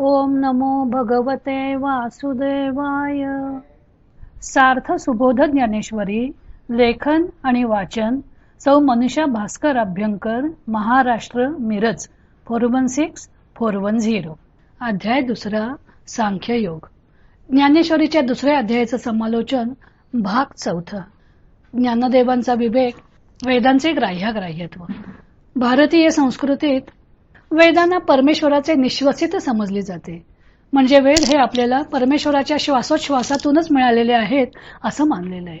ओम नमो भगवते वासुदेवाय. सार्थ सुबोध ज्ञानेश्वरी लेखन आणि वाचन सौ Manusha Bhaskar Abhyankar Maharashtra Miraj four one six four one zero. अध्याय दुसरा सांख्य योग. ज्ञानेश्वरीच्या दुसऱ्या अध्यायाचं समालोचन भाग चौथा. ज्ञानदेवांचा विवेक वेदांचे ग्राह्याग्राह्यत्व. भारतीय संस्कृतीत वेदांना परमेश्वराचे निश्वसित समजले जाते. म्हणजे वेद हे आपल्याला परमेश्वराच्या श्वासोच्छ्वासातूनच मिळालेले आहेत असं मानलेलं आहे.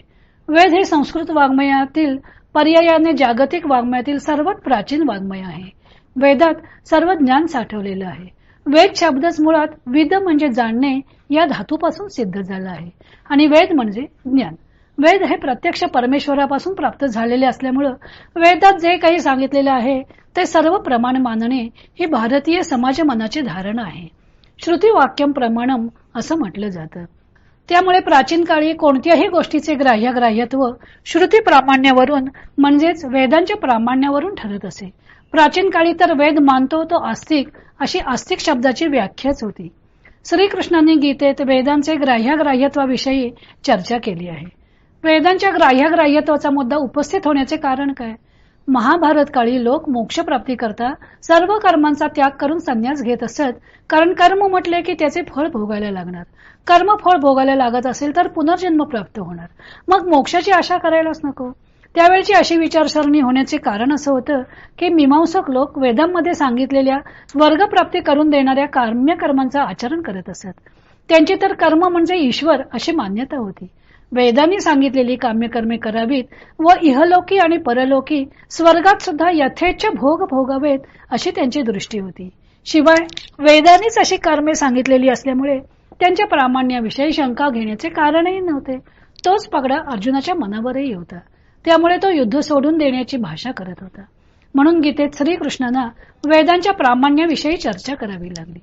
वेद हे संस्कृत वाङ्मयातील पर्यायाने जागतिक वाङ्मयातील सर्वात प्राचीन वाङ्मय आहे. वेदात सर्व ज्ञान साठवलेलं आहे. वेद शब्दच मुळात विद म्हणजे जाणणे या धातूपासून सिद्ध झाला आहे. आणि वेद म्हणजे ज्ञान. वेद हे प्रत्यक्ष परमेश्वरापासून प्राप्त झालेले असल्यामुळं वेदात जे काही सांगितलेलं आहे ते सर्व प्रमाण मानणे ही भारतीय समाज मनाची धारणा आहे. श्रुती वाक्यम प्रमाणम असं म्हटलं जातं. त्यामुळे प्राचीन काळी कोणत्याही गोष्टीचे ग्राह्यग्राह्यत्व श्रुती प्रामाण्यावरून म्हणजेच वेदांच्या प्रामाण्यावरून ठरत असे. प्राचीन काळी तर वेद मानतो तो आस्तिक अशी आस्तिक शब्दाची व्याख्याच होती. श्रीकृष्णांनी गीतेत वेदांचे ग्राह्यग्राह्यत्वाविषयी चर्चा केली आहे. वेदांच्या ग्राह्यग्राह्यत्वाचा मुद्दा उपस्थित होण्याचे कारण काय? महाभारत काळी लोक मोक्षप्राप्ती करता सर्व कर्मांचा त्याग करून संन्यास घेत असत कारण कर्म म्हटले की त्याचे फळ भोगायला लागणार. कर्म फळ भोगायला लागत असेल तर पुनर्जन्म प्राप्त होणार. मग मोक्षाची आशा करायलाच नको. त्यावेळची अशी विचारसरणी होण्याचे कारण असं होतं की मीमांसक लोक वेदांमध्ये सांगितलेल्या स्वर्गप्राप्ती करून देणाऱ्या काम्य कर्मांचा आचरण करत असत. त्यांची तर कर्म म्हणजे ईश्वर अशी मान्यता होती. वेदांनी सांगितलेली काम्यकर्मे करावीत व इहलोकी आणि परलोकी स्वर्गात सुद्धा यथेच्छ भोग भोगावेत अशी त्यांची दृष्टी होती. शिवाय वेदांनीच अशी कर्मे सांगितलेली असल्यामुळे त्यांच्या प्रामाण्याविषयी शंका घेण्याचे कारणही नव्हते. तोच पगडा अर्जुनाच्या मनावरही होता. त्यामुळे तो युद्ध सोडून देण्याची भाषा करत होता. म्हणून गीतेत श्रीकृष्णांना वेदांच्या प्रामाण्याविषयी चर्चा करावी लागली.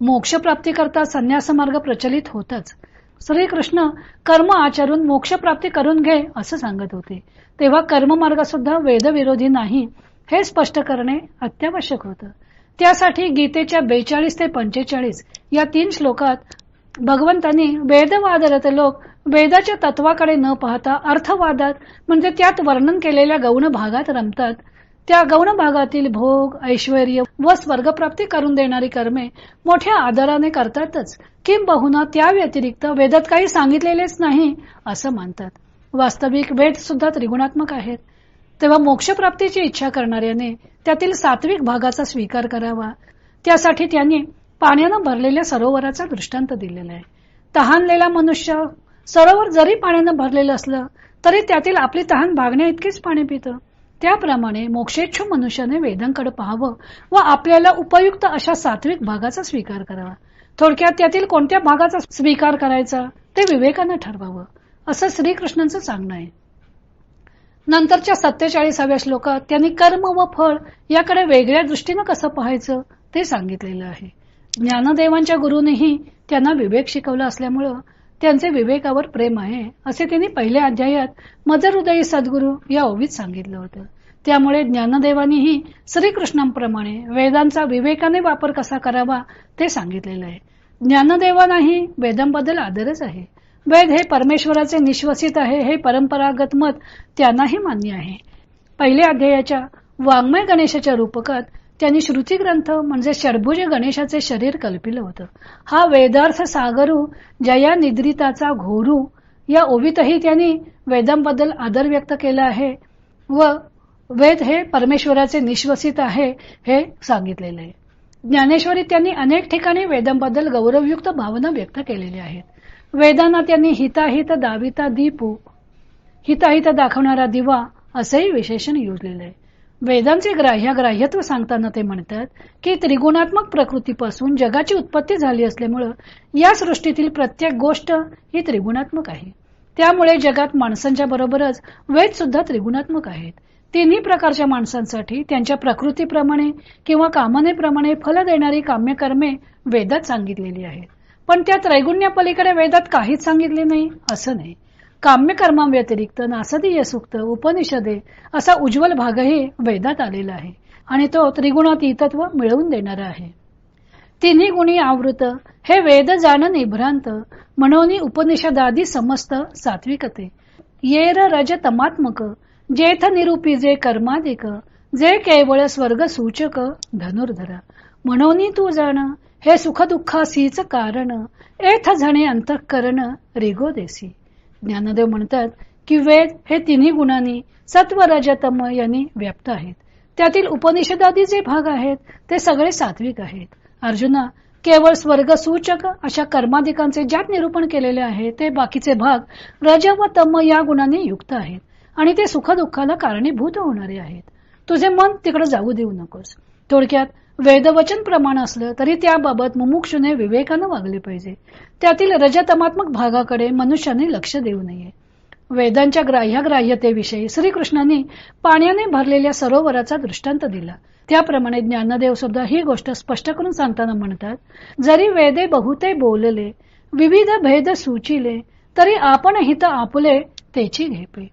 मोक्षप्राप्तीकरता संन्यास मार्ग प्रचलित होताच श्रीकृष्ण कर्म आचरून मोक्षप्राप्ती करून घे असं सांगत होते. तेव्हा कर्ममार्ग सुद्धा वेदविरोधी नाही हे स्पष्ट करणे अत्यावश्यक होतं. त्यासाठी गीतेच्या बेचाळीस ते पंचेचाळीस या तीन श्लोकात भगवंतांनी वेदवादरत लोक वेदाच्या तत्वाकडे न पाहता अर्थवादात म्हणजे त्यात वर्णन केलेल्या गौण भागात रमतात त्या गौण भागातील भोग ऐश्वर व स्वर्गप्राप्ती करून देणारी कर्मे मोठ्या आदराने करतातच. किंबहुना त्या व्यतिरिक्त वेदात काही सांगितलेलेच नाही असं मानतात वास्तविक वेद सुद्धा त्रिगुणात्मक आहेत. तेव्हा मोक्षप्राप्तीची इच्छा करणाऱ्याने त्यातील सात्विक भागाचा स्वीकार करावा. त्यासाठी त्यांनी पाण्यानं भरलेल्या सरोवराचा दृष्टांत दिलेला आहे. तहानलेला मनुष्य सरोवर जरी पाण्यानं भरलेलं असलं तरी त्यातील आपली तहान भागण्या इतकीच पाणी पितं. त्याप्रमाणे मोक्षेच्छु मनुष्याने वेदांकडे पाहावं व आपल्याला उपयुक्त अशा सात्विक भागाचा स्वीकार करावा. थोडक्यात त्यातील कोणत्या भागाचा स्वीकार करायचा ते विवेकानं ठरवावं असं श्रीकृष्णांचं सांगणं आहे. नंतरच्या सत्तेचाळीसाव्या श्लोकात त्यांनी कर्म व फळ याकडे वेगळ्या दृष्टीनं कसं पाहायचं ते सांगितलेलं आहे. ज्ञानदेवांच्या गुरुनेही त्यांना विवेक शिकवला असल्यामुळं त्यांचे विवेकावर प्रेम आहे असे त्यांनी पहिल्या अध्यायात मजर सद्गुरू या ओवीत सांगितलं होतं. त्यामुळे ज्ञानदेवानीही श्रीकृष्णांप्रमाणे वेदांचा विवेकाने वापर कसा करावा ते सांगितलेलं आहे. ज्ञानदेवानाही वेदांबद्दल आदरच आहे. वेद हे परमेश्वराचे निश्वसित आहे हे परंपरागत मत त्यांनाही मान्य आहे. पहिल्या अध्यायाच्या वाङ्मय गणेशाच्या रूपकात त्यांनी श्रुती ग्रंथ म्हणजे षडभुज गणेशाचे शरीर कल्पिलं होतं. हा वेदार्थ सागरू जया निद्रिताचा घोरू या ओवीतही त्यांनी वेदांबद्दल आदर व्यक्त केला आहे व वेद हे परमेश्वराचे निश्वसित आहे हे सांगितलेले आहे. ज्ञानेश्वरी त्यांनी अनेक ठिकाणी वेदांबद्दल गौरवयुक्त भावना व्यक्त केलेल्या आहेत. वेदांना त्यांनी हिताहित दाविता दीपू हिताहित दाखवणारा दिवा असंही विशेषण योजलेलं आहे. वेदांचे ग्राह्य ग्राह्यत्व सांगताना ते म्हणतात की त्रिगुणात्मक प्रकृतीपासून जगाची उत्पत्ती झाली असल्यामुळं या सृष्टीतील प्रत्येक गोष्ट ही त्रिगुणात्मक आहे. त्यामुळे जगात माणसांच्या बरोबरच वेद सुद्धा त्रिगुणात्मक आहेत. तिन्ही प्रकारच्या माणसांसाठी त्यांच्या प्रकृतीप्रमाणे किंवा कामनेप्रमाणे फल देणारी काम्यकर्मे वेदात सांगितलेली आहेत. पण त्या त्रैगुण्यापलीकडे वेदात काहीच सांगितले नाही असं नाही. काम्यकर्माव्यतिरिक्त नासदीय सुक्त उपनिषदे असा उज्ज्वल भागही वेदात आलेला आहे आणि तो त्रिगुणातीतत्व मिळवून देणारा आहे. तिन्ही गुणी आवृत हे वेद जाण निभ्रांत म्हणून उपनिषदादी समस्त सात्विकते. येर रज तमात्मक जेथ निरूपी जे कर्मादिक जे केवळ स्वर्ग सूचक धनुर्धरा. म्हणून तू जाण हे सुख दुःखासीच कारण एथ झणे अंतःकरण रिगो देसी. ज्ञानदेव म्हणतात की वेद हे तिन्ही गुणांनी सत्व रजतम यांनी व्याप्त आहेत. त्यातील उपनिषदादी जे भाग आहेत ते सगळे सात्विक आहेत. अर्जुना केवळ स्वर्ग सूचक अशा कर्माधिकांचे ज्यात निरूपण केलेले आहे ते बाकीचे भाग रज व तम या गुणांनी युक्त आहेत आणि ते सुख दुःखाला कारणीभूत होणारे आहेत. तुझे मन तिकडे जाऊ देऊ नकोस. थोडक्यात वेदवचन प्रमाण असलं तरी त्याबाबत मुमुक्षुने विवेकानं वागले पाहिजे. त्यातील रजतमात्मक भागाकडे मनुष्याने लक्ष देऊ नये. वेदांच्या ग्राह्यतेविषयी श्रीकृष्णांनी पाण्याने भरलेल्या सरोवराचा दृष्टांत दिला. त्याप्रमाणे ज्ञानदेव सुद्धा ही गोष्ट स्पष्ट करून सांगताना म्हणतात जरी वेदे बहुते बोलले विविध भेद सुचिले तरी आपण हित आपले तेची घेपे.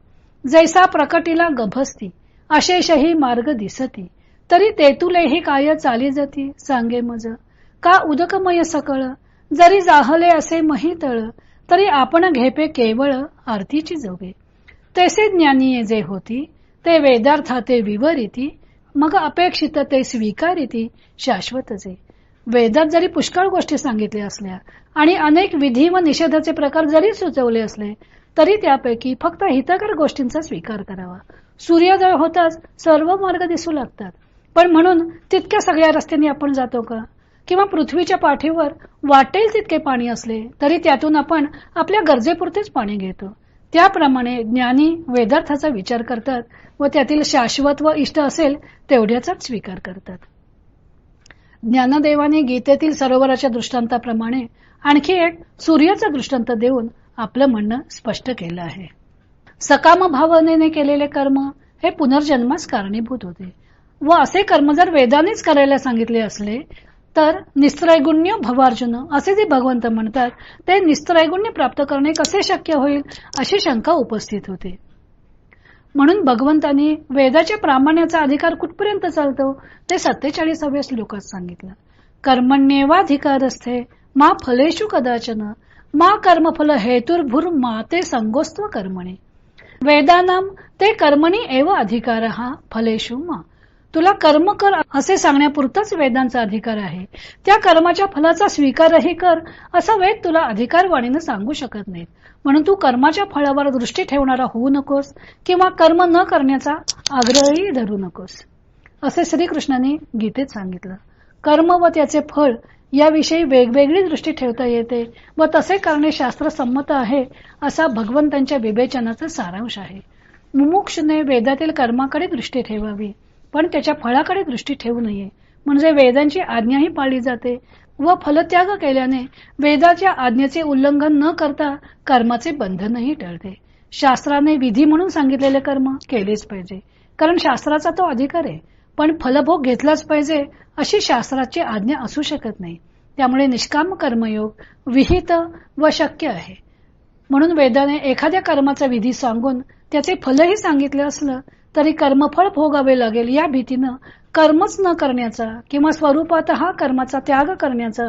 जैसा प्रकटीला गभस्ती अशेषही मार्ग दिसती. तरी तेतुलेही काय चाली जाती? सांगे मज. का उदकमय सकळ? जरी जाहले असे महितळ तरी आपण घेपे केवळ आरतीची जोगे. तैसे ज्ञानीये जे होती ते वेदार्था ते विवरिती मग अपेक्षित ते स्वीकारिती शाश्वत जे. वेदात जरी पुष्कळ गोष्टी सांगितल्या असल्या आणि अनेक विधी व निषेधाचे प्रकार जरी सुचवले असले तरी त्यापैकी फक्त हितकर गोष्टींचा स्वीकार करावा. सूर्योदय होताच सर्व मार्ग दिसू लागतात. पण म्हणून तितक्या सगळ्या रस्त्याने आपण जातो का? किंवा पृथ्वीच्या पाठीवर वाटेल तितके पाणी असले तरी त्यातून आपण आपल्या गरजेपुरतेच पाणी घेतो. त्याप्रमाणे ज्ञानी वेदार्थाचा विचार करतात व त्यातील शाश्वत व इष्ट असेल तेवढ्याचाच स्वीकार करतात. ज्ञानदेवाने गीतेतील सरोवराच्या दृष्टांताप्रमाणे आणखी एक सूर्याचा दृष्टांत देऊन आपलं म्हणणं स्पष्ट केलं आहे. सकाम भावनेने केलेले कर्म हे पुनर्जन्मास कारणीभूत होते. व असे कर्म जर वेदानेच करायला सांगितले असले तर निस्त्रैगुण्य भवार्जुन असे जे भगवंत म्हणतात ते निस्त्रैगुण्य प्राप्त करणे कसे शक्य होईल अशी शंका उपस्थित होते. म्हणून भगवंतांनी वेदाच्या प्रामाण्याचा अधिकार कुठपर्यंत चालतो ते सत्तेचाळीसाव्या श्लोकात सांगितलं. कर्मण्येवाधिकार असते मा फलेशु कदाचन मा कर्मफल हेतुर्भुर मा ते संगोस्त्व कर्मणे. वेदानाम ते कर्मणी एव अधिकार हा फलेशु मा. तुला कर्म कर असे सांगण्यापुरताच वेदांचा अधिकार आहे. त्या कर्माच्या फलाचा स्वीकारही कर असा वेद तुला अधिकारवाणीनं सांगू शकत नाहीत. म्हणून तू कर्माच्या फळावर दृष्टी ठेवणारा होऊ नकोस किंवा कर्म न करण्याचा आग्रहही धरू नकोस. असे श्रीकृष्णाने गीतेत सांगितलं. कर्म व त्याचे फळ याविषयी वेगवेगळी दृष्टी ठेवता येते व तसे करणे शास्त्रसंमत आहे असा भगवंतांच्या विवेचनाचा सारांश आहे. मुमुक्षने वेदातील कर्माकडे दृष्टी ठेवावी. पण त्याच्या फळाकडे दृष्टी ठेवू नये. म्हणजे वेदांची आज्ञाही पाळली जाते व फलत्याग केल्याने वेदाच्या आज्ञेचे उल्लंघन न करता कर्माचे बंधनही टळते. शास्त्राने विधी म्हणून सांगितलेले कर्म केलेच पाहिजे. कारण शास्त्राचा तो अधिकार आहे. पण फलभोग घेतलाच पाहिजे अशी शास्त्राची आज्ञा असू शकत नाही. त्यामुळे निष्काम कर्मयोग विहित व शक्य आहे. म्हणून वेदाने एखाद्या कर्माचा विधी सांगून त्याचे फलही सांगितले असलं तरी कर्मफळ भोगावे लागेल या भीतीनं कर्मच न करण्याचा किंवा स्वरूपात हा कर्माचा त्याग करण्याचा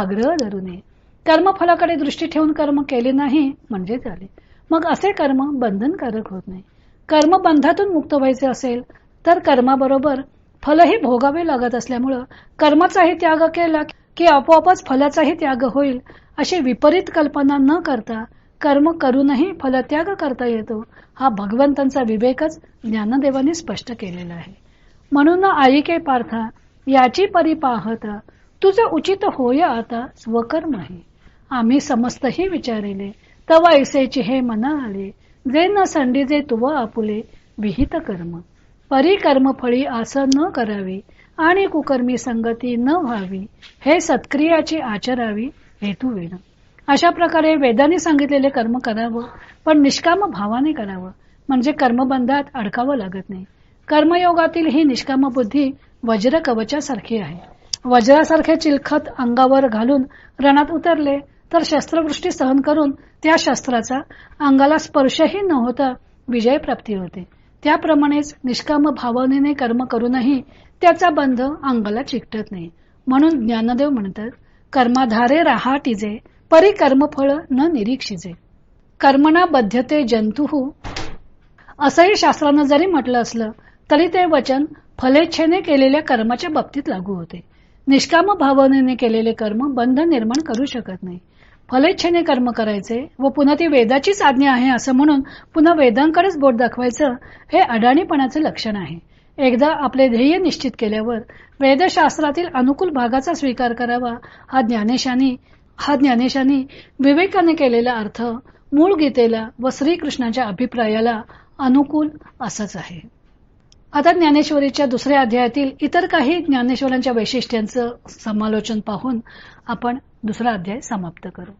आग्रह धरू नये. कर्मफलाकडे दृष्टी ठेवून कर्म केले नाही म्हणजे झाले. मग असे कर्म बंधनकारक होत नाही. कर्म बंधातून मुक्त व्हायचे असेल तर कर्माबरोबर फलही भोगावे लागत असल्यामुळं कर्माचाही त्याग केला की आपोआपच फलाचाही त्याग होईल अशी विपरीत कल्पना न करता कर्म करूनही फलत्याग करता येतो हा भगवंतांचा विवेकच ज्ञानदेवाने स्पष्ट केलेला आहे. म्हणून आईके पार्था याची परी पाहता तुझं उचित होय आता स्वकर्म आहे. आम्ही समस्तही विचारिले तवा ऐसेची हे मना आले जे न संडी जे तुव आपुले विहित कर्म. परिकर्म फळी असं न करावी आणि कुकर्मी संगती न व्हावी हे सत्क्रियाची आचरावी हेतू विण. अशा प्रकारे वेदाने सांगितलेले कर्म करावं पण निष्काम भावाने करावं. म्हणजे कर्मबंधात अडकावं लागत नाही. कर्मयोगातील ही निष्काम बुद्धी वज्र कवचासारखी आहे. वज्रासारखे चिलखत अंगावर घालून रणात उतरले तर शस्त्रवृष्टी सहन करून त्या शस्त्राचा अंगाला स्पर्शही न होता विजय प्राप्ती होते. त्याप्रमाणेच निष्काम भावनेने कर्म करूनही त्याचा बंध अंगाला चिकटत नाही. म्हणून ज्ञानदेव म्हणतात कर्माधारे राहा टिजे परी कर्मफळ न निरीक्षिजे. कर्मणा बध्यते जंतुहू. असंही शास्त्रानं जरी म्हटलं असलं तरी ते वचन फलेच्छेने केलेल्या कर्माच्या बाबतीत लागू होते. निष्काम भावनेने केलेले कर्म बंध निर्माण करू शकत नाही. फलेच्छेने कर्म करायचे व पुन्हा ती वेदाचीच आज्ञा आहे असं म्हणून पुन्हा वेदांकडेच बोट दाखवायचं हे अडाणीपणाचं लक्षण आहे. एकदा आपले ध्येय निश्चित केल्यावर वेदशास्त्रातील अनुकूल भागाचा स्वीकार करावा हा ज्ञानेशानी हा ज्ञानेशानी विवेकाने केलेला अर्थ मूळ गीतेला व श्रीकृष्णाच्या अभिप्रायाला अनुकूल असंच आहे. आता ज्ञानेश्वरीच्या दुसऱ्या अध्यायातील इतर काही ज्ञानेश्वरांच्या वैशिष्ट्यांचं समालोचन पाहून आपण दुसरा अध्याय समाप्त करू.